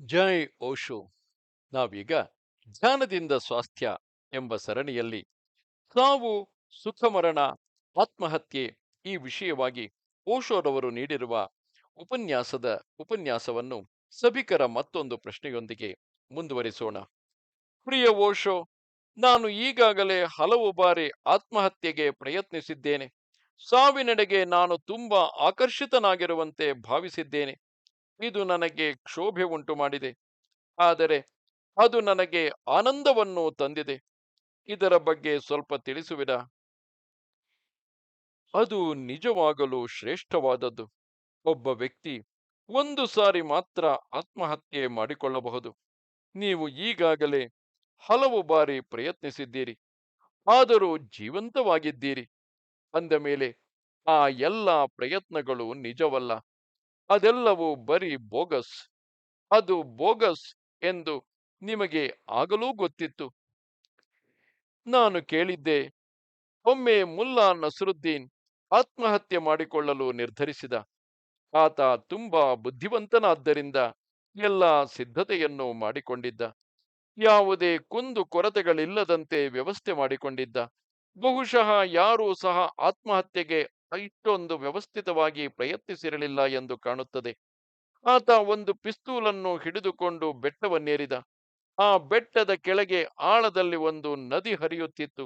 ಜೈ ಓಶೋ. ನಾವೀಗ ಧ್ಯಾನದಿಂದ ಸ್ವಾಸ್ಥ್ಯ ಎಂಬ ಸರಣಿಯಲ್ಲಿ ಸಾವು ಸುಖ ಮರಣ ಆತ್ಮಹತ್ಯೆ ಈ ವಿಷಯವಾಗಿ ಓಶೋರವರು ನೀಡಿರುವ ಉಪನ್ಯಾಸದ ಉಪನ್ಯಾಸವನ್ನು ಸಭಿಕರ ಮತ್ತೊಂದು ಪ್ರಶ್ನೆಯೊಂದಿಗೆ ಮುಂದುವರಿಸೋಣ. ಪ್ರಿಯ ಓಶೋ, ನಾನು ಈಗಾಗಲೇ ಹಲವು ಬಾರಿ ಆತ್ಮಹತ್ಯೆಗೆ ಪ್ರಯತ್ನಿಸಿದ್ದೇನೆ. ಸಾವಿನೆಡೆಗೆ ನಾನು ತುಂಬಾ ಆಕರ್ಷಿತನಾಗಿರುವಂತೆ ಭಾವಿಸಿದ್ದೇನೆ. ಇದು ನನಗೆ ಕ್ಷೋಭೆ ಉಂಟು ಮಾಡಿದೆ. ಆದರೆ ಅದು ನನಗೆ ಆನಂದವನ್ನು ತಂದಿದೆ. ಇದರ ಬಗ್ಗೆ ಸ್ವಲ್ಪ ತಿಳಿಸುವಿರಾ? ಅದು ನಿಜವಾಗಲು ಶ್ರೇಷ್ಠವಾದದ್ದು. ಒಬ್ಬ ವ್ಯಕ್ತಿ ಒಂದು ಸಾರಿ ಮಾತ್ರ ಆತ್ಮಹತ್ಯೆ ಮಾಡಿಕೊಳ್ಳಬಹುದು. ನೀವು ಈಗಾಗಲೇ ಹಲವು ಬಾರಿ ಪ್ರಯತ್ನಿಸಿದ್ದೀರಿ. ಆದರೂ ಜೀವಂತವಾಗಿದ್ದೀರಿ. ಅಂದ ಮೇಲೆ ಆ ಎಲ್ಲ ಪ್ರಯತ್ನಗಳು ನಿಜವಲ್ಲ. ಅದೆಲ್ಲವೂ ಬರೀ ಬೋಗಸ್. ಅದು ಬೋಗಸ್ ಎಂದು ನಿಮಗೆ ಆಗಲೂ ಗೊತ್ತಿತ್ತು. ನಾನು ಕೇಳಿದ್ದೆ, ಒಮ್ಮೆ ಮುಲ್ಲಾ ನಸರುದ್ದೀನ್ ಆತ್ಮಹತ್ಯೆ ಮಾಡಿಕೊಳ್ಳಲು ನಿರ್ಧರಿಸಿದ. ಆತ ತುಂಬಾ ಬುದ್ಧಿವಂತನಾದ್ದರಿಂದ ಎಲ್ಲ ಸಿದ್ಧತೆಯನ್ನು ಮಾಡಿಕೊಂಡಿದ್ದ. ಯಾವುದೇ ಕುಂದು ಕೊರತೆಗಳಿಲ್ಲದಂತೆ ವ್ಯವಸ್ಥೆ ಮಾಡಿಕೊಂಡಿದ್ದ. ಬಹುಶಃ ಯಾರೂ ಸಹ ಆತ್ಮಹತ್ಯೆಗೆ ಇಷ್ಟೊಂದು ವ್ಯವಸ್ಥಿತವಾಗಿ ಪ್ರಯತ್ನಿಸಿರಲಿಲ್ಲ ಎಂದು ಕಾಣುತ್ತದೆ. ಆತ ಒಂದು ಪಿಸ್ತೂಲನ್ನು ಹಿಡಿದುಕೊಂಡು ಬೆಟ್ಟವನ್ನೇರಿದ. ಆ ಬೆಟ್ಟದ ಕೆಳಗೆ ಆಳದಲ್ಲಿ ಒಂದು ನದಿ ಹರಿಯುತ್ತಿತ್ತು.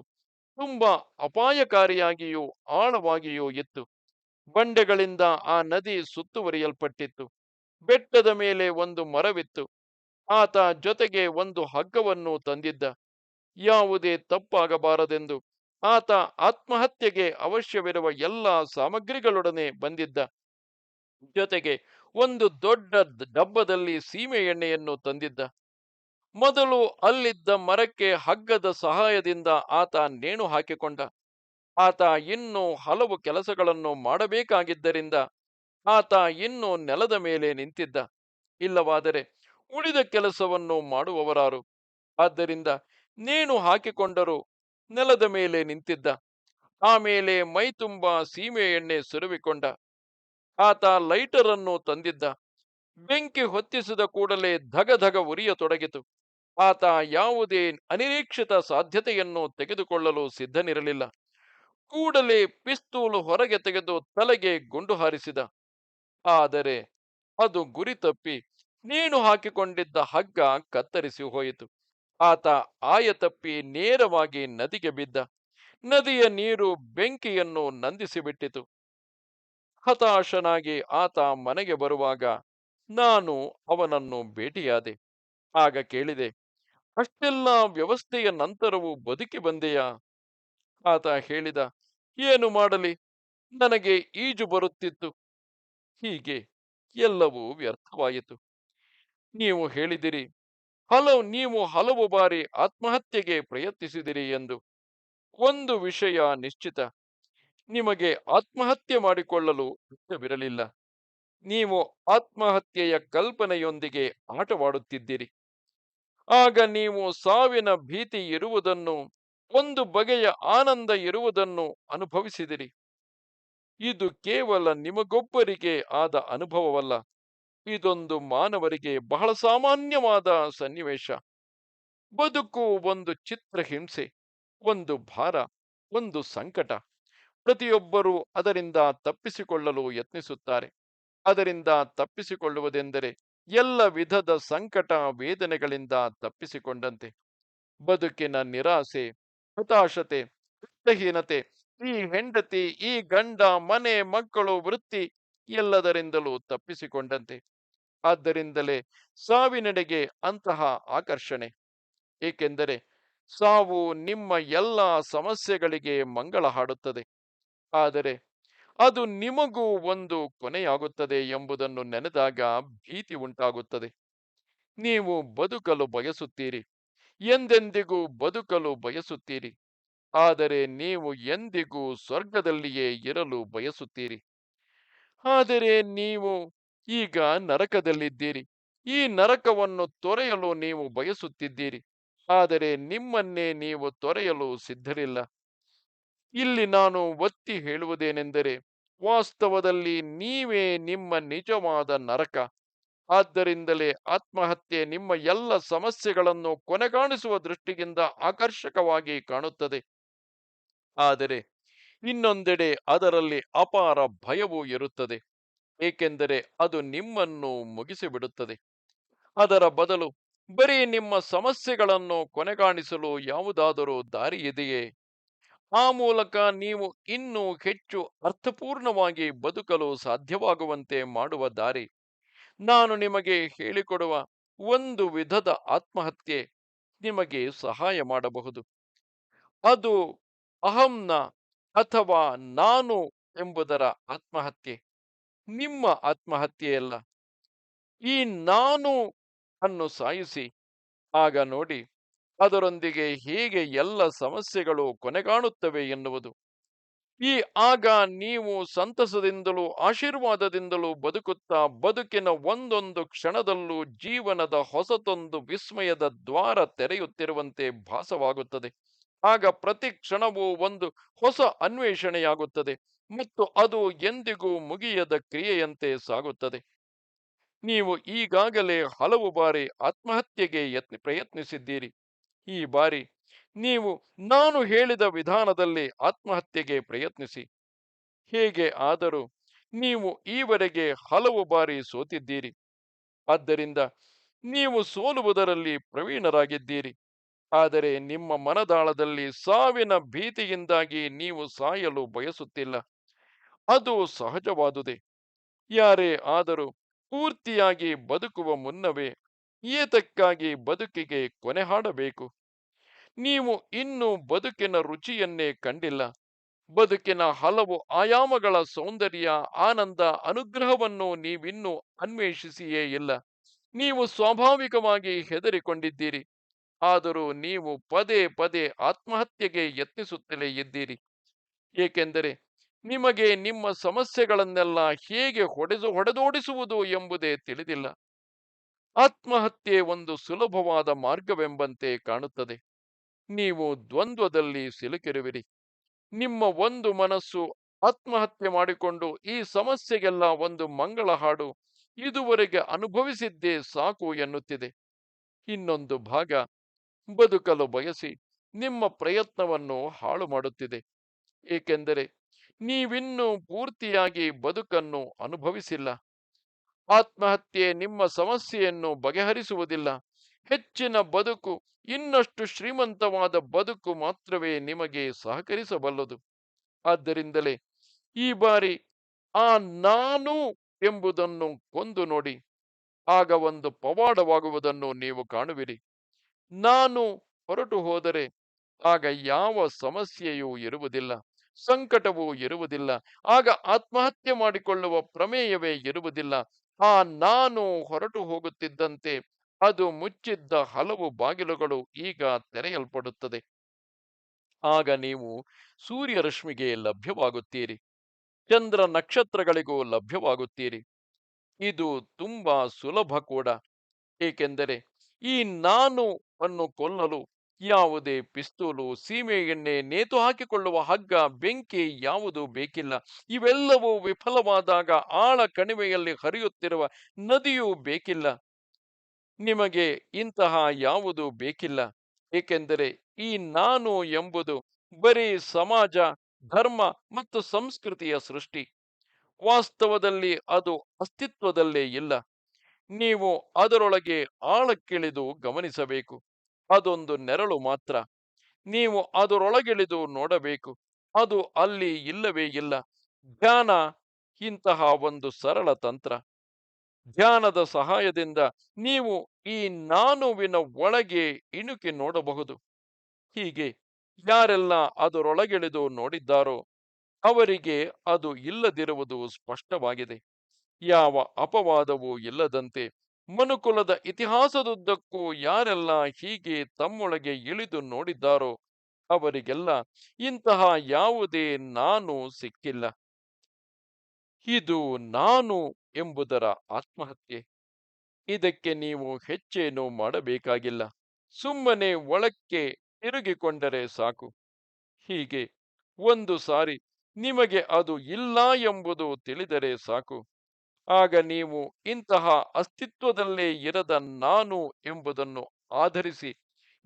ತುಂಬಾ ಅಪಾಯಕಾರಿಯಾಗಿಯೂ ಆಳವಾಗಿಯೂ ಇತ್ತು. ಬಂಡೆಗಳಿಂದ ಆ ನದಿ ಸುತ್ತುವರಿಯಲ್ಪಟ್ಟಿತ್ತು. ಬೆಟ್ಟದ ಮೇಲೆ ಒಂದು ಮರವಿತ್ತು. ಆತ ಜೊತೆಗೆ ಒಂದು ಹಗ್ಗವನ್ನು ತಂದಿದ್ದ. ಯಾವುದೇ ತಪ್ಪಾಗಬಾರದೆಂದು ಆತ ಆತ್ಮಹತ್ಯೆಗೆ ಅವಶ್ಯವಿರುವ ಎಲ್ಲ ಸಾಮಗ್ರಿಗಳೊಡನೆ ಬಂದಿದ್ದ. ಜೊತೆಗೆ ಒಂದು ದೊಡ್ಡ ಡಬ್ಬದಲ್ಲಿ ಸೀಮೆ ಎಣ್ಣೆಯನ್ನು ತಂದಿದ್ದ. ಮೊದಲು ಅಲ್ಲಿದ್ದ ಮರಕ್ಕೆ ಹಗ್ಗದ ಸಹಾಯದಿಂದ ಆತ ನೇಣು ಹಾಕಿಕೊಂಡ. ಆತ ಇನ್ನೂ ಹಲವು ಕೆಲಸಗಳನ್ನು ಮಾಡಬೇಕಾಗಿದ್ದರಿಂದ ಆತ ಇನ್ನೂ ನೆಲದ ಮೇಲೆ ನಿಂತಿದ್ದ. ಇಲ್ಲವಾದರೆ ಉಳಿದ ಕೆಲಸವನ್ನು ಮಾಡುವವರಾರು. ಆದ್ದರಿಂದ ನೇಣು ಹಾಕಿಕೊಂಡರೂ ನೆಲದ ಮೇಲೆ ನಿಂತಿದ್ದ. ಆಮೇಲೆ ಮೈ ತುಂಬ ಸೀಮೆ ಎಣ್ಣೆ ಸುರುವಿಕೊಂಡ ಆತ ಲೈಟರ್ ಅನ್ನು ತಂದಿದ್ದ. ಬೆಂಕಿ ಹೊತ್ತಿಸಿದ ಕೂಡಲೇ ಧಗಧಗ ಧಗ ಉರಿಯತೊಡಗಿತು. ಆತ ಯಾವುದೇ ಅನಿರೀಕ್ಷಿತ ಸಾಧ್ಯತೆಯನ್ನು ತೆಗೆದುಕೊಳ್ಳಲು ಸಿದ್ಧನಿರಲಿಲ್ಲ. ಕೂಡಲೇ ಪಿಸ್ತೂಲು ಹೊರಗೆ ತೆಗೆದು ತಲೆಗೆ ಗುಂಡು ಹಾರಿಸಿದ. ಆದರೆ ಅದು ಗುರಿ ತಪ್ಪಿ ನೀನು ಹಾಕಿಕೊಂಡಿದ್ದ ಹಗ್ಗ ಕತ್ತರಿಸಿ ಹೋಯಿತು. ಆತ ಆಯ ತಪ್ಪಿ ನೇರವಾಗಿ ನದಿಗೆ ಬಿದ್ದ. ನದಿಯ ನೀರು ಬೆಂಕಿಯನ್ನು ನಂದಿಸಿಬಿಟ್ಟಿತು. ಹತಾಶನಾಗಿ ಆತ ಮನೆಗೆ ಬರುವಾಗ ನಾನು ಅವನನ್ನು ಭೇಟಿಯಾದೆ. ಆಗ ಕೇಳಿದೆ, ಅಷ್ಟೆಲ್ಲ ವ್ಯವಸ್ಥೆಯ ನಂತರವೂ ಬದುಕಿ ಬಂದೆಯಾ? ಆತ ಹೇಳಿದ, ಏನು ಮಾಡಲಿ, ನನಗೆ ಈಜು ಬರುತ್ತಿತ್ತು. ಹೀಗೆ ಎಲ್ಲವೂ ವ್ಯರ್ಥವಾಯಿತು. ನೀವು ಹೇಳಿದಿರಿ ಹಲವು ನೀವು ಹಲವು ಬಾರಿ ಆತ್ಮಹತ್ಯೆಗೆ ಪ್ರಯತ್ನಿಸಿದಿರಿ ಎಂದು. ಒಂದು ವಿಷಯ ನಿಶ್ಚಿತ. ನಿಮಗೆ ಆತ್ಮಹತ್ಯೆ ಮಾಡಿಕೊಳ್ಳಲು ಇಷ್ಟವಿರಲಿಲ್ಲ. ನೀವು ಆತ್ಮಹತ್ಯೆಯ ಕಲ್ಪನೆಯೊಂದಿಗೆ ಆಟವಾಡುತ್ತಿದ್ದೀರಿ. ಆಗ ನೀವು ಸಾವಿನ ಭೀತಿ ಇರುವುದನ್ನು, ಒಂದು ಬಗೆಯ ಆನಂದ ಇರುವುದನ್ನು ಅನುಭವಿಸಿದಿರಿ. ಇದು ಕೇವಲ ನಿಮಗೊಬ್ಬರಿಗೆ ಆದ ಅನುಭವವಲ್ಲ. ಇದೊಂದು ಮಾನವರಿಗೆ ಬಹಳ ಸಾಮಾನ್ಯವಾದ ಸನ್ನಿವೇಶ. ಬದುಕು ಒಂದು ಚಿತ್ರಹಿಂಸೆ ಒಂದು ಭಾರ, ಒಂದು ಸಂಕಟ. ಪ್ರತಿಯೊಬ್ಬರೂ ಅದರಿಂದ ತಪ್ಪಿಸಿಕೊಳ್ಳಲು ಯತ್ನಿಸುತ್ತಾರೆ. ಅದರಿಂದ ತಪ್ಪಿಸಿಕೊಳ್ಳುವುದೆಂದರೆ ಎಲ್ಲ ವಿಧದ ಸಂಕಟ ವೇದನೆಗಳಿಂದ ತಪ್ಪಿಸಿಕೊಂಡಂತೆ. ಬದುಕಿನ ನಿರಾಸೆ, ಹತಾಶತೆ ಅರ್ಥಹೀನತೆ ಈ ಹೆಂಡತಿ, ಈ ಗಂಡ, ಮನೆ, ಮಕ್ಕಳು, ವೃತ್ತಿ ಎಲ್ಲದರಿಂದಲೂ ತಪ್ಪಿಸಿಕೊಂಡಂತೆ. ಆದ್ದರಿಂದಲೇ ಸಾವಿನೆಡೆಗೆ ಅಂತಹ ಆಕರ್ಷಣೆ. ಏಕೆಂದರೆ ಸಾವು ನಿಮ್ಮ ಎಲ್ಲ ಸಮಸ್ಯೆಗಳಿಗೆ ಮಂಗಳ ಹಾಡುತ್ತದೆ. ಆದರೆ ಅದು ನಿಮಗೂ ಒಂದು ಕೊನೆಯಾಗುತ್ತದೆ ಎಂಬುದನ್ನು ನೆನೆದಾಗ ಭೀತಿ ಉಂಟಾಗುತ್ತದೆ. ನೀವು ಬದುಕಲು ಬಯಸುತ್ತೀರಿ. ಎಂದೆಂದಿಗೂ ಬದುಕಲು ಬಯಸುತ್ತೀರಿ. ಆದರೆ ನೀವು ಎಂದಿಗೂ ಸ್ವರ್ಗದಲ್ಲಿಯೇ ಇರಲು ಬಯಸುತ್ತೀರಿ. ಆದರೆ ನೀವು ಈಗ ನರಕದಲ್ಲಿದ್ದೀರಿ. ಈ ನರಕವನ್ನು ತೊರೆಯಲು ನೀವು ಬಯಸುತ್ತಿದ್ದೀರಿ. ಆದರೆ ನಿಮ್ಮನ್ನೇ ನೀವು ತೊರೆಯಲು ಸಿದ್ಧರಿಲ್ಲ. ಇಲ್ಲಿ ನಾನು ಒತ್ತಿ ಹೇಳುವುದೇನೆಂದರೆ, ವಾಸ್ತವದಲ್ಲಿ ನೀವೇ ನಿಮ್ಮ ನಿಜವಾದ ನರಕ. ಆದ್ದರಿಂದಲೇ ಆತ್ಮಹತ್ಯೆ ನಿಮ್ಮ ಎಲ್ಲ ಸಮಸ್ಯೆಗಳನ್ನು ಕೊನೆಗಾಣಿಸುವ ದೃಷ್ಟಿಯಿಂದ ಆಕರ್ಷಕವಾಗಿ ಕಾಣುತ್ತದೆ. ಆದರೆ ಇನ್ನೊಂದೆಡೆ ಅದರಲ್ಲಿ ಅಪಾರ ಭಯವೂ ಇರುತ್ತದೆ. ಏಕೆಂದರೆ ಅದು ನಿಮ್ಮನ್ನು ಮುಗಿಸಿಬಿಡುತ್ತದೆ. ಅದರ ಬದಲು ಬರೀ ನಿಮ್ಮ ಸಮಸ್ಯೆಗಳನ್ನು ಕೊನೆಗಾಣಿಸಲು ಯಾವುದಾದರೂ ದಾರಿ ಇದೆಯೇ? ಆ ಮೂಲಕ ನೀವು ಇನ್ನೂ ಹೆಚ್ಚು ಅರ್ಥಪೂರ್ಣವಾಗಿ ಬದುಕಲು ಸಾಧ್ಯವಾಗುವಂತೆ ಮಾಡುವ ದಾರಿ. ನಾನು ನಿಮಗೆ ಹೇಳಿಕೊಡುವ ಒಂದು ವಿಧದ ಆತ್ಮಹತ್ಯೆ ನಿಮಗೆ ಸಹಾಯ ಮಾಡಬಹುದು. ಅದು ಅಹಂನ ಅಥವಾ ನಾನು ಎಂಬುದರ ಆತ್ಮಹತ್ಯೆ. ನಿಮ್ಮ ಆತ್ಮಹತ್ಯೆಯಲ್ಲ. ಈ ನಾನು ಅನ್ನು ಸಾಯಿಸಿ, ಆಗ ನೋಡಿ ಅದರೊಂದಿಗೆ ಹೇಗೆ ಎಲ್ಲ ಸಮಸ್ಯೆಗಳು ಕೊನೆಗಾಣುತ್ತವೆ ಎನ್ನುವುದು. ಈ ಆಗ ನೀವು ಸಂತಸದಿಂದಲೂ ಆಶೀರ್ವಾದದಿಂದಲೂ ಬದುಕುತ್ತಾ ಬದುಕಿನ ಒಂದೊಂದು ಕ್ಷಣದಲ್ಲೂ ಜೀವನದ ಹೊಸತೊಂದು ವಿಸ್ಮಯದ ದ್ವಾರ ತೆರೆಯುತ್ತಿರುವಂತೆ ಭಾಸವಾಗುತ್ತದೆ. ಆಗ ಪ್ರತಿ ಕ್ಷಣವೂ ಒಂದು ಹೊಸ ಅನ್ವೇಷಣೆಯಾಗುತ್ತದೆ. ಮತ್ತು ಅದು ಎಂದಿಗೂ ಮುಗಿಯದ ಕ್ರಿಯೆಯಂತೆ ಸಾಗುತ್ತದೆ. ನೀವು ಈಗಾಗಲೇ ಹಲವು ಬಾರಿ ಆತ್ಮಹತ್ಯೆಗೆ ಯತ್ನ ಪ್ರಯತ್ನಿಸಿದ್ದೀರಿ. ಈ ಬಾರಿ ನೀವು ನಾನು ಹೇಳಿದ ವಿಧಾನದಲ್ಲಿ ಆತ್ಮಹತ್ಯೆಗೆ ಪ್ರಯತ್ನಿಸಿ. ಹೇಗೆ ಆದರೂ ನೀವು ಈವರೆಗೆ ಹಲವು ಬಾರಿ ಸೋತಿದ್ದೀರಿ. ಆದ್ದರಿಂದ ನೀವು ಸೋಲುವುದರಲ್ಲಿ ಪ್ರವೀಣರಾಗಿದ್ದೀರಿ. ಆದರೆ ನಿಮ್ಮ ಮನದಾಳದಲ್ಲಿ ಸಾವಿನ ಭೀತಿಯಿಂದಾಗಿ ನೀವು ಸಾಯಲು ಬಯಸುತ್ತಿಲ್ಲ. ಅದು ಸಹಜವಾದುದೇ. ಯಾರೇ ಆದರೂ ಪೂರ್ತಿಯಾಗಿ ಬದುಕುವ ಮುನ್ನವೇ ಏತಕ್ಕಾಗಿ ಬದುಕಿಗೆ ಕೊನೆ ಹಾಡಬೇಕು? ನೀವು ಇನ್ನೂ ಬದುಕಿನ ರುಚಿಯನ್ನೇ ಕಂಡಿಲ್ಲ. ಬದುಕಿನ ಹಲವು ಆಯಾಮಗಳ ಸೌಂದರ್ಯ, ಆನಂದ, ಅನುಗ್ರಹವನ್ನು ನೀವಿನ್ನೂ ಅನ್ವೇಷಿಸಿಯೇ ಇಲ್ಲ. ನೀವು ಸ್ವಾಭಾವಿಕವಾಗಿ ಹೆದರಿಕೊಂಡಿದ್ದೀರಿ. ಆದರೂ ನೀವು ಪದೇ ಪದೇ ಆತ್ಮಹತ್ಯೆಗೆ ಯತ್ನಿಸುತ್ತಲೇ ಇದ್ದೀರಿ. ಏಕೆಂದರೆ ನಿಮಗೆ ನಿಮ್ಮ ಸಮಸ್ಯೆಗಳನ್ನೆಲ್ಲ ಹೇಗೆ ಹೊಡೆದು ಹೊಡೆದೋಡಿಸುವುದು ಎಂಬುದೇ ತಿಳಿದಿಲ್ಲ. ಆತ್ಮಹತ್ಯೆ ಒಂದು ಸುಲಭವಾದ ಮಾರ್ಗವೆಂಬಂತೆ ಕಾಣುತ್ತದೆ. ನೀವು ದ್ವಂದ್ವದಲ್ಲಿ ಸಿಲುಕಿರುವಿರಿ. ನಿಮ್ಮ ಒಂದು ಮನಸ್ಸು ಆತ್ಮಹತ್ಯೆ ಮಾಡಿಕೊಂಡು ಈ ಸಮಸ್ಯೆಗೆಲ್ಲ ಒಂದು ಮಂಗಳ ಹಾಡು ಇದುವರೆಗೆ ಅನುಭವಿಸಿದ್ದೇ ಸಾಕು ಎನ್ನುತ್ತಿದೆ. ಇನ್ನೊಂದು ಭಾಗ, ಬದುಕಲು ಬಯಸಿ ನಿಮ್ಮ ಪ್ರಯತ್ನವನ್ನು ಹಾಳು ಮಾಡುತ್ತಿದೆ ಏಕೆಂದರೆ ನೀವಿನ್ನೂ ಪೂರ್ತಿಯಾಗಿ ಬದುಕನ್ನು ಅನುಭವಿಸಿಲ್ಲ. ಆತ್ಮಹತ್ಯೆ ನಿಮ್ಮ ಸಮಸ್ಯೆಯನ್ನು ಬಗೆಹರಿಸುವುದಿಲ್ಲ. ಹೆಚ್ಚಿನ ಬದುಕು, ಇನ್ನಷ್ಟು ಶ್ರೀಮಂತವಾದ ಬದುಕು ಮಾತ್ರವೇ ನಿಮಗೆ ಸಹಕರಿಸಬಲ್ಲದು. ಆದ್ದರಿಂದಲೇ ಈ ಬಾರಿ ಆ ನಾನು ಎಂಬುದನ್ನು ಕೊಂದು ನೋಡಿ. ಆಗ ಒಂದು ಪವಾಡವಾಗುವುದನ್ನು ನೀವು ಕಾಣುವಿರಿ. ನಾನು ಹೊರಟು ಹೋದರೆ ಆಗ ಯಾವ ಸಮಸ್ಯೆಯೂ ಇರುವುದಿಲ್ಲ. ಸಂಕಟವೂ ಇರುವುದಿಲ್ಲ. ಆಗ ಆತ್ಮಹತ್ಯೆ ಮಾಡಿಕೊಳ್ಳುವ ಪ್ರಮೇಯವೇ ಇರುವುದಿಲ್ಲ. ಆ ನಾನು ಹೊರಟು ಹೋಗುತ್ತಿದ್ದಂತೆ ಅದು ಮುಚ್ಚಿದ್ದ ಹಲವು ಬಾಗಿಲುಗಳು ಈಗ ತೆರೆಯಲ್ಪಡುತ್ತದೆ. ಆಗ ನೀವು ಸೂರ್ಯರಶ್ಮಿಗೆ ಲಭ್ಯವಾಗುತ್ತೀರಿ. ಚಂದ್ರ ನಕ್ಷತ್ರಗಳಿಗೂ ಲಭ್ಯವಾಗುತ್ತೀರಿ. ಇದು ತುಂಬಾ ಸುಲಭ ಕೂಡ. ಏಕೆಂದರೆ ಈ ನಾನು ಅನ್ನು ಕೊಲ್ಲಲು ಯಾವುದೇ ಪಿಸ್ತೂಲು, ಸೀಮೆ ಎಣ್ಣೆ, ನೇತು ಹಾಕಿಕೊಳ್ಳುವ ಹಗ್ಗ, ಬೆಂಕಿ ಯಾವುದು ಬೇಕಿಲ್ಲ. ಇವೆಲ್ಲವೂ ವಿಫಲವಾದಾಗ ಆಳ ಕಣಿವೆಯಲ್ಲಿ ಹರಿಯುತ್ತಿರುವ ನದಿಯೂ ಬೇಕಿಲ್ಲ. ನಿಮಗೆ ಇಂತಹ ಯಾವುದು ಬೇಕಿಲ್ಲ? ಏಕೆಂದರೆ ಈ ನಾನು ಎಂಬುದು ಬರೀ ಸಮಾಜ, ಧರ್ಮ ಮತ್ತು ಸಂಸ್ಕೃತಿಯ ಸೃಷ್ಟಿ. ವಾಸ್ತವದಲ್ಲಿ ಅದು ಅಸ್ತಿತ್ವದಲ್ಲೇ ಇಲ್ಲ. ನೀವು ಅದರೊಳಗೆ ಆಳಕ್ಕಿಳಿದು ಗಮನಿಸಬೇಕು. ಅದೊಂದು ನೆರಳು ಮಾತ್ರ. ನೀವು ಅದರೊಳಗಿಳಿದು ನೋಡಬೇಕು. ಅದು ಅಲ್ಲಿ ಇಲ್ಲವೇ ಇಲ್ಲ. ಧ್ಯಾನ ಇಂತಹ ಒಂದು ಸರಳ ತಂತ್ರ. ಧ್ಯಾನದ ಸಹಾಯದಿಂದ ನೀವು ಈ ನಾನುವಿನ ಒಳಗೆ ಇಣುಕಿ ನೋಡಬಹುದು. ಹೀಗೆ ಯಾರೆಲ್ಲ ಅದರೊಳಗಿಳಿದು ನೋಡಿದ್ದಾರೋ ಅವರಿಗೆ ಅದು ಇಲ್ಲದಿರುವುದು ಸ್ಪಷ್ಟವಾಗಿದೆ. ಯಾವ ಅಪವಾದವೂ ಇಲ್ಲದಂತೆ ಮನುಕುಲದ ಇತಿಹಾಸದುದ್ದಕ್ಕೂ ಯಾರೆಲ್ಲ ಹೀಗೆ ತಮ್ಮೊಳಗೆ ಇಳಿದು ನೋಡಿದ್ದಾರೋ ಅವರಿಗೆಲ್ಲ ಇಂತಹ ಯಾವುದೇ ನಾನು ಸಿಕ್ಕಿಲ್ಲ. ಇದು ನಾನು ಎಂಬುದರ ಆತ್ಮಹತ್ಯೆ. ಇದಕ್ಕೆ ನೀವು ಹೆಚ್ಚೇನೂ ಮಾಡಬೇಕಾಗಿಲ್ಲ. ಸುಮ್ಮನೆ ಒಳಕ್ಕೆ ತಿರುಗಿಕೊಂಡರೆ ಸಾಕು. ಹೀಗೆ ಒಂದು ಸಾರಿ ನಿಮಗೆ ಅದು ಇಲ್ಲ ಎಂಬುದು ತಿಳಿದರೆ ಸಾಕು. ಆಗ ನೀವು ಇಂತಹ ಅಸ್ತಿತ್ವದಲ್ಲೇ ಇರದ ನಾನು ಎಂಬುದನ್ನು ಆಧರಿಸಿ,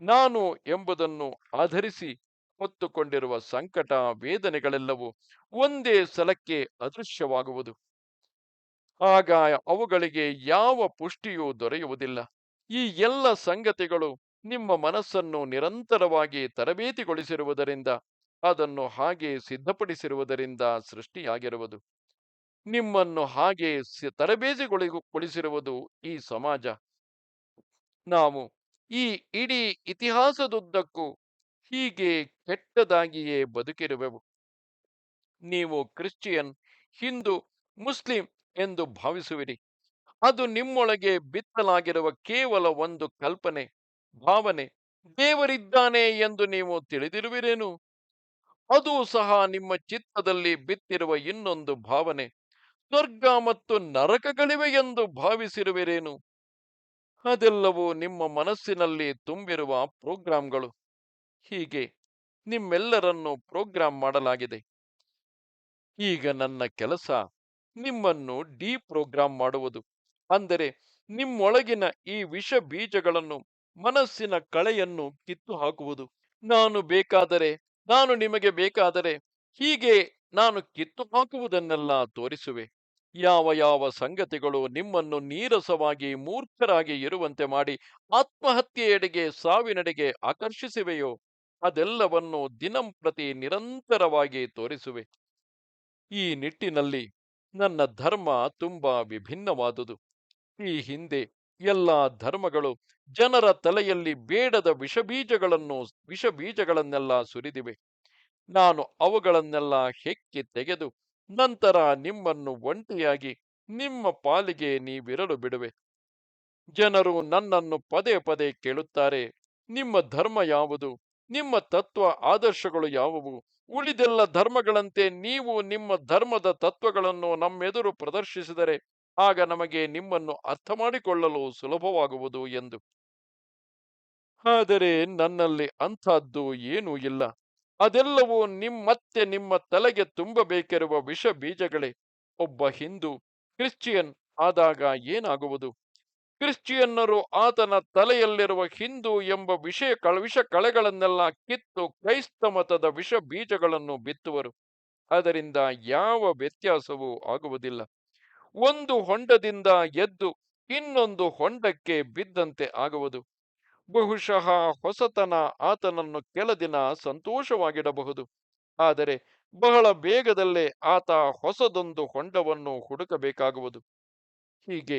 ನಾನು ಎಂಬುದನ್ನು ಆಧರಿಸಿ ಹೊತ್ತುಕೊಂಡಿರುವ ಸಂಕಟ, ವೇದನೆಗಳೆಲ್ಲವೂ ಒಂದೇ ಸಲಕ್ಕೆ ಅದೃಶ್ಯವಾಗುವುದು. ಆಗ ಅವುಗಳಿಗೆ ಯಾವ ಪುಷ್ಟಿಯೂ ದೊರೆಯುವುದಿಲ್ಲ. ಈ ಎಲ್ಲ ಸಂಗತಿಗಳು ನಿಮ್ಮ ಮನಸ್ಸನ್ನು ನಿರಂತರವಾಗಿ ತರಬೇತಿಗೊಳಿಸಿರುವುದರಿಂದ, ಅದನ್ನು ಹಾಗೆ ಸಿದ್ಧಪಡಿಸಿರುವುದರಿಂದ ಸೃಷ್ಟಿಯಾಗಿರುವುದು. ನಿಮ್ಮನ್ನು ಹಾಗೆ ತರಬೇತಿಗೊಳಿಗೊಳಿಸಿರುವುದು ಈ ಸಮಾಜ. ನಾವು ಈ ಇಡೀ ಇತಿಹಾಸದುದ್ದಕ್ಕೂ ಹೀಗೆ ಕೆಟ್ಟದಾಗಿಯೇ ಬದುಕಿರುವೆವು. ನೀವು ಕ್ರಿಶ್ಚಿಯನ್, ಹಿಂದೂ, ಮುಸ್ಲಿಂ ಎಂದು ಭಾವಿಸುವಿರಿ. ಅದು ನಿಮ್ಮೊಳಗೆ ಬಿತ್ತಲಾಗಿರುವ ಕೇವಲ ಒಂದು ಕಲ್ಪನೆ, ಭಾವನೆ, ದೇವರಿದ್ದಾನೆ ಎಂದು ನೀವು ತಿಳಿದಿರುವಿರೇನು? ಅದು ಸಹ ನಿಮ್ಮ ಚಿತ್ತದಲ್ಲಿ ಬಿತ್ತಿರುವ ಇನ್ನೊಂದು ಭಾವನೆ. ಸ್ವರ್ಗ ಮತ್ತು ನರಕಗಳಿವೆ ಎಂದು ಭಾವಿಸಿರುವಿರೇನು? ಅದೆಲ್ಲವೂ ನಿಮ್ಮ ಮನಸ್ಸಿನಲ್ಲಿ ತುಂಬಿರುವ ಪ್ರೋಗ್ರಾಂಗಳು. ಹೀಗೆ ನಿಮ್ಮೆಲ್ಲರನ್ನು ಪ್ರೋಗ್ರಾಂ ಮಾಡಲಾಗಿದೆ. ಈಗ ನನ್ನ ಕೆಲಸ ನಿಮ್ಮನ್ನು ಡಿ ಪ್ರೋಗ್ರಾಂ ಮಾಡುವುದು. ಅಂದರೆ ನಿಮ್ಮೊಳಗಿನ ಈ ವಿಷ ಬೀಜಗಳನ್ನು ಮನಸ್ಸಿನ ಕಳೆಯನ್ನು ಕಿತ್ತು ಹಾಕುವುದು ನಾನು ಬೇಕಾದರೆ, ನಾನು ನಿಮಗೆ ಬೇಕಾದರೆ ಹೀಗೆ ನಾನು ಕಿತ್ತು ಹಾಕುವುದನ್ನೆಲ್ಲ ತೋರಿಸುವೆ. ಯಾವ ಯಾವ ಸಂಗತಿಗಳು ನಿಮ್ಮನ್ನು ನೀರಸವಾಗಿ ಮೂರ್ಖರಾಗಿ ಇರುವಂತೆ ಮಾಡಿ ಆತ್ಮಹತ್ಯೆಯೆಡೆಗೆ, ಸಾವಿನೆಡೆಗೆ ಆಕರ್ಷಿಸಿವೆಯೋ, ಅದೆಲ್ಲವನ್ನು ದಿನಂಪ್ರತಿ ನಿರಂತರವಾಗಿ ತೋರಿಸುವೆ. ಈ ನಿಟ್ಟಿನಲ್ಲಿ ನನ್ನ ಧರ್ಮ ತುಂಬಾ ವಿಭಿನ್ನವಾದುದು. ಈ ಹಿಂದೆ ಎಲ್ಲ ಧರ್ಮಗಳು ಜನರ ತಲೆಯಲ್ಲಿ ಬೇಡದ ವಿಷಬೀಜಗಳನ್ನು, ವಿಷಬೀಜಗಳನ್ನೆಲ್ಲ ಸುರಿದಿವೆ. ನಾನು ಅವುಗಳನ್ನೆಲ್ಲ ಹೆಕ್ಕಿ ತೆಗೆದು ನಂತರ ನಿಮ್ಮನ್ನು ಒಂಟಿಯಾಗಿ ನಿಮ್ಮ ಪಾಲಿಗೆ ನೀವಿರಲು ಬಿಡುವೆ. ಜನರು ನನ್ನನ್ನು ಪದೇ ಪದೇ ಕೇಳುತ್ತಾರೆ, ನಿಮ್ಮ ಧರ್ಮ ಯಾವುದು, ನಿಮ್ಮ ತತ್ವ ಆದರ್ಶಗಳು ಯಾವುವು, ಉಳಿದೆಲ್ಲ ಧರ್ಮಗಳಂತೆ ನೀವು ನಿಮ್ಮ ಧರ್ಮದ ತತ್ವಗಳನ್ನು ನಮ್ಮೆದುರು ಪ್ರದರ್ಶಿಸಿದರೆ ಆಗ ನಮಗೆ ನಿಮ್ಮನ್ನು ಅರ್ಥ ಮಾಡಿಕೊಳ್ಳಲು ಸುಲಭವಾಗುವುದು ಎಂದು. ಆದರೆ ನನ್ನಲ್ಲಿ ಅಂಥದ್ದು ಏನೂ ಇಲ್ಲ. ಅದೆಲ್ಲವೂ ನಿಮ್ಮತ್ತೆ ನಿಮ್ಮ ತಲೆಗೆ ತುಂಬಬೇಕಿರುವ ವಿಷ ಬೀಜಗಳೇ. ಒಬ್ಬ ಹಿಂದೂ ಕ್ರಿಶ್ಚಿಯನ್ ಆದಾಗ ಏನಾಗುವುದು? ಕ್ರಿಶ್ಚಿಯನ್ನರು ಆತನ ತಲೆಯಲ್ಲಿರುವ ಹಿಂದೂ ಎಂಬ ವಿಷಯ ವಿಷ ಕಳೆಗಳನ್ನೆಲ್ಲ ಕಿತ್ತು ಕ್ರೈಸ್ತ ಮತದ ವಿಷ ಬೀಜಗಳನ್ನು ಬಿತ್ತುವರು. ಅದರಿಂದ ಯಾವ ವ್ಯತ್ಯಾಸವೂ ಆಗುವುದಿಲ್ಲ. ಒಂದು ಹೊಂಡದಿಂದ ಎದ್ದು ಇನ್ನೊಂದು ಹೊಂಡಕ್ಕೆ ಬಿದ್ದಂತೆ ಆಗುವುದು. ಬಹುಶಃ ಹೊಸತನ ಆತನನ್ನು ಕೆಲ ದಿನ ಸಂತೋಷವಾಗಿಡಬಹುದು. ಆದರೆ ಬಹಳ ಬೇಗದಲ್ಲೇ ಆತ ಹೊಸದೊಂದು ಹೊಂಡವನ್ನು ಹುಡುಕಬೇಕಾಗುವುದು. ಹೀಗೆ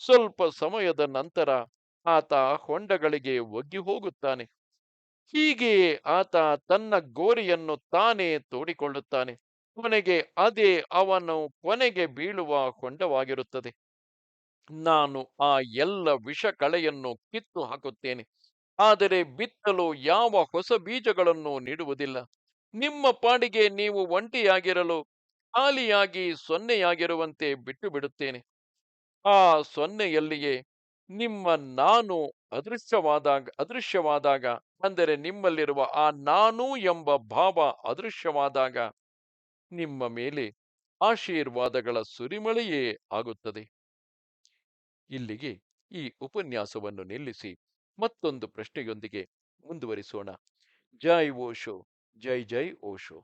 ಸ್ವಲ್ಪ ಸಮಯದ ನಂತರ ಆತ ಹೊಂಡಗಳಿಗೆ ಒಗ್ಗಿ ಹೋಗುತ್ತಾನೆ. ಹೀಗೆಯೇ ಆತ ತನ್ನ ಗೋರಿಯನ್ನು ತಾನೇ ತೋಡಿಕೊಳ್ಳುತ್ತಾನೆ. ಕೊನೆಗೆ ಅದೇ ಅವನು ಕೊನೆಗೆ ಬೀಳುವ ಹೊಂಡವಾಗಿರುತ್ತದೆ. ನಾನು ಆ ಎಲ್ಲ ವಿಷ ಕಳೆಯನ್ನು ಕಿತ್ತು ಹಾಕುತ್ತೇನೆ. ಆದರೆ ಬಿತ್ತಲು ಯಾವ ಹೊಸ ಬೀಜಗಳನ್ನು ನೀಡುವುದಿಲ್ಲ. ನಿಮ್ಮ ಪಾಡಿಗೆ ನೀವು ಒಂಟಿಯಾಗಿರಲು, ಖಾಲಿಯಾಗಿ ಸೊನ್ನೆಯಾಗಿರುವಂತೆ ಬಿಟ್ಟು ಬಿಡುತ್ತೇನೆ ಆ ಸೊನ್ನೆಯಲ್ಲಿಯೇ ನಿಮ್ಮ ನಾನು ಅದೃಶ್ಯವಾದಾಗ ಅದೃಶ್ಯವಾದಾಗ, ಅಂದರೆ ನಿಮ್ಮಲ್ಲಿರುವ ಆ ನಾನು ಎಂಬ ಭಾವ ಅದೃಶ್ಯವಾದಾಗ ನಿಮ್ಮ ಮೇಲೆ ಆಶೀರ್ವಾದಗಳ ಸುರಿಮಳೆಯೇ ಆಗುತ್ತದೆ. ಇಲ್ಲಿಗೆ ಈ ಉಪನ್ಯಾಸವನ್ನು ನಿಲ್ಲಿಸಿ ಮತ್ತೊಂದು ಪ್ರಶ್ನೆಯೊಂದಿಗೆ ಮುಂದುವರಿಸೋಣ. ಜೈ ಓಶೋ ಜೈ ಜೈ ಓಶೋ.